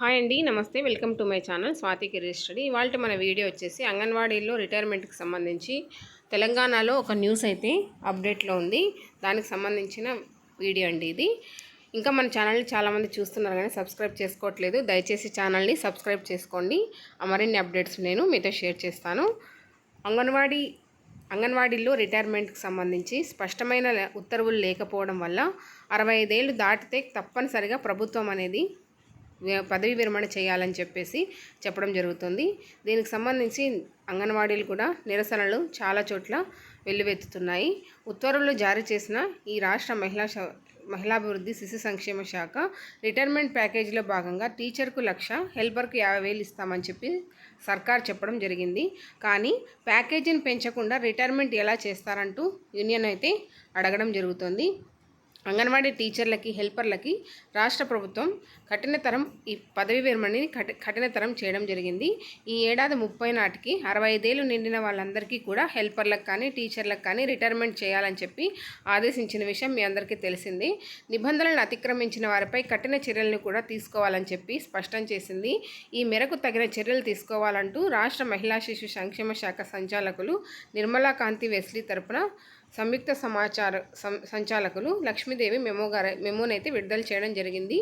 Hi అండి నమస్తే. Welcome to my channel Swathi career study. ఇవాళ మన వీడియో వచ్చేసి అంగన్వాడీలో రిటైర్మెంట్కి సంబంధించి తెలంగాణలో ఒక న్యూస్ అయితే అప్డేట్లో ఉంది. దానికి సంబంధించిన వీడియో అండి ఇది. ఇంకా మన ఛానల్ని చాలామంది చూస్తున్నారు కానీ సబ్స్క్రైబ్ చేసుకోవట్లేదు. దయచేసి ఛానల్ని సబ్స్క్రైబ్ చేసుకోండి. మరిన్ని అప్డేట్స్ నేను మీతో షేర్ చేస్తాను. అంగన్వాడీ అంగన్వాడీల్లో రిటైర్మెంట్కి సంబంధించి స్పష్టమైన ఉత్తర్వులు లేకపోవడం వల్ల అరవై ఐదేళ్ళు దాటితే తప్పనిసరిగా ప్రభుత్వం అనేది పదవి విరమణ చేయాలని చెప్పేసి చెప్పడం జరుగుతుంది. దీనికి సంబంధించి అంగన్వాడీలు కూడా నిరసనలు చాలా చోట్ల వెల్లువెత్తుతున్నాయి. ఉత్తర్వులు జారీ చేసిన ఈ రాష్ట్ర మహిళా మహిళాభివృద్ధి శిశు సంక్షేమ శాఖ రిటైర్మెంట్ ప్యాకేజీలో భాగంగా టీచర్కు లక్ష హెల్పర్కు యాభై వేలు ఇస్తామని చెప్పి సర్కార్ చెప్పడం జరిగింది. కానీ ప్యాకేజీని పెంచకుండా రిటైర్మెంట్ ఎలా చేస్తారంటూ యూనియన్ అయితే అడగడం జరుగుతుంది. అంగన్వాడీ టీచర్లకి హెల్పర్లకి రాష్ట్ర ప్రభుత్వం కఠినతరం ఈ పదవి విరమణని కఠి కఠినతరం చేయడం జరిగింది. ఈ ఏడాది ముప్పై నాటికి అరవై ఐదేళ్ళు నిండిన వాళ్ళందరికీ కూడా హెల్పర్లకు కానీ టీచర్లకు కానీ రిటైర్మెంట్ చేయాలని చెప్పి ఆదేశించిన విషయం మీ అందరికీ తెలిసింది. నిబంధనలను అతిక్రమించిన వారిపై కఠిన చర్యలను కూడా తీసుకోవాలని చెప్పి స్పష్టం చేసింది. ఈ మేరకు తగిన చర్యలు తీసుకోవాలంటూ రాష్ట్ర మహిళా శిశు సంక్షేమ శాఖ సంచాలకులు నిర్మలా కాంతి వెస్లీ తరపున సంయుక్త సమాచార సంచాలకులు లక్ష్మీదేవి మెమో గారు మెమోనైతే విడుదల చేయడం జరిగింది.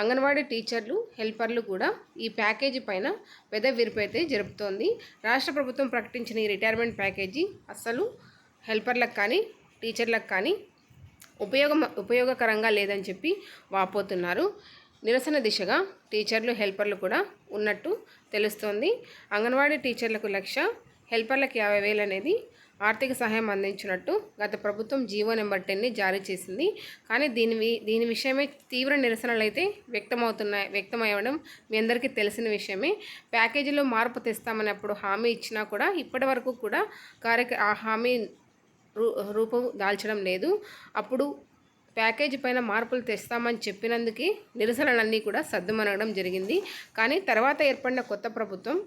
అంగన్వాడీ టీచర్లు హెల్పర్లు కూడా ఈ ప్యాకేజీ పైన పెద్ద విరుపు అయితే జరుపుతోంది. రాష్ట్ర ప్రభుత్వం ప్రకటించిన ఈ రిటైర్మెంట్ ప్యాకేజీ అస్సలు హెల్పర్లకు కానీ టీచర్లకు కానీ ఉపయోగం ఉపయోగకరంగా లేదని చెప్పి వాపోతున్నారు. నిరసన దిశగా టీచర్లు హెల్పర్లు కూడా ఉన్నట్టు తెలుస్తోంది. అంగన్వాడీ టీచర్లకు లక్ష హెల్పర్లకు యాభై వేలు అనేది ఆర్థిక సహాయం అందించినట్టు గత ప్రభుత్వం జీవో నెంబర్ టెన్ని జారీ చేసింది. కానీ దీని దీని విషయమే తీవ్ర నిరసనలు అయితే వ్యక్తమవుతున్నాయి వ్యక్తమవ్వడం మీ అందరికీ తెలిసిన విషయమే. ప్యాకేజీలో మార్పు తెస్తామని అప్పుడు హామీ ఇచ్చినా కూడా ఇప్పటి వరకు కూడా కార్యక్ర ఆ హామీ రూ రూపం దాల్చడం లేదు. అప్పుడు ప్యాకేజీ పైన మార్పులు తెస్తామని చెప్పినందుకే నిరసనలన్నీ కూడా సర్దుమనగడం జరిగింది. కానీ తర్వాత ఏర్పడిన కొత్త ప్రభుత్వం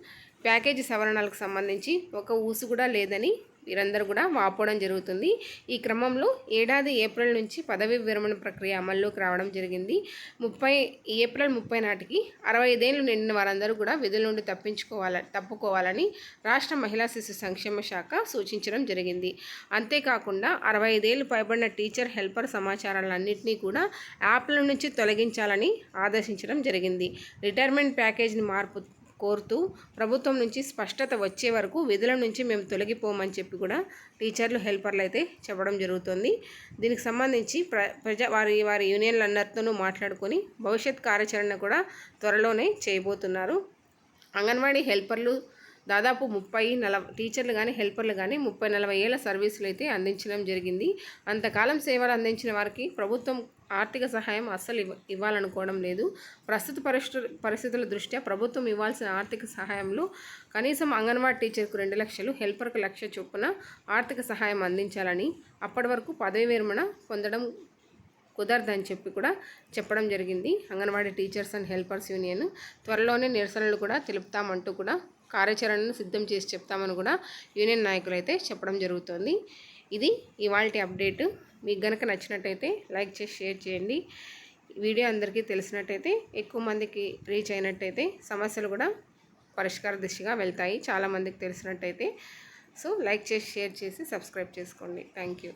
ప్యాకేజీ సవరణలకు సంబంధించి ఒక ఊసు కూడా లేదని వీరందరూ కూడా వాపోవడం జరుగుతుంది. ఈ క్రమంలో ఏడాది ఏప్రిల్ నుంచి పదవి విరమణ ప్రక్రియ అమల్లోకి రావడం జరిగింది. ముప్పై ఏప్రిల్ ముప్పై నాటికి అరవై ఐదేళ్ళు నిండిన వారందరూ కూడా విధుల నుండి తప్పించుకోవాల తప్పుకోవాలని రాష్ట్ర మహిళా శిశు సంక్షేమ శాఖ సూచించడం జరిగింది. అంతేకాకుండా అరవై ఐదేళ్ళు పైబడిన టీచర్ హెల్పర్ సమాచారాలన్నింటినీ కూడా యాప్ల నుంచి తొలగించాలని ఆదేశించడం జరిగింది. రిటైర్మెంట్ ప్యాకేజీని మార్పు కోరుతూ ప్రభుత్వం నుంచి స్పష్టత వచ్చే వరకు విధుల నుంచి మేము తొలగిపోమని చెప్పి కూడా టీచర్లు హెల్పర్లు అయితే చెప్పడం జరుగుతుంది. దీనికి సంబంధించి ప్ర ప్రజా వారి వారి యూనియన్లందరితోనూ మాట్లాడుకొని భవిష్యత్ కార్యాచరణ కూడా త్వరలోనే చేయబోతున్నారు. అంగన్వాడీ హెల్పర్లు దాదాపు ముప్పై నలభై టీచర్లు కానీ హెల్పర్లు కానీ ముప్పై నలభై ఏళ్ళ సర్వీసులు అయితే అందించడం జరిగింది. అంతకాలం సేవలు అందించిన వారికి ప్రభుత్వం ఆర్థిక సహాయం అస్సలు ఇవ్వ ఇవ్వాలనుకోవడం లేదు. ప్రస్తుత పరిస్థితు పరిస్థితుల దృష్ట్యా ప్రభుత్వం ఇవ్వాల్సిన ఆర్థిక సహాయంలో కనీసం అంగన్వాడీ టీచర్కు రెండు లక్షలు హెల్పర్కు లక్ష చొప్పున ఆర్థిక సహాయం అందించాలని అప్పటి వరకు పదవి విరమణ పొందడం కుదరదని చెప్పి కూడా చెప్పడం జరిగింది. Anganwadi teachers and helpers union. త్వరలోనే నిరసనలు కూడా తెలుపుతామంటూ కూడా కార్యాచరణను సిద్ధం చేసి చెప్తామని కూడా యూనియన్ నాయకులు అయితే చెప్పడం జరుగుతుంది. ఇది ఇవాళ అప్డేట్. మీకు కనుక నచ్చినట్టయితే లైక్ చేసి షేర్ చేయండి. వీడియో అందరికీ తెలిసినట్టయితే ఎక్కువ మందికి రీచ్ అయినట్టయితే సమస్యలు కూడా పరిష్కార దిశగా వెళ్తాయి. చాలామందికి తెలిసినట్టయితే. సో లైక్ చేసి షేర్ చేసి సబ్స్క్రైబ్ చేసుకోండి. Thank you.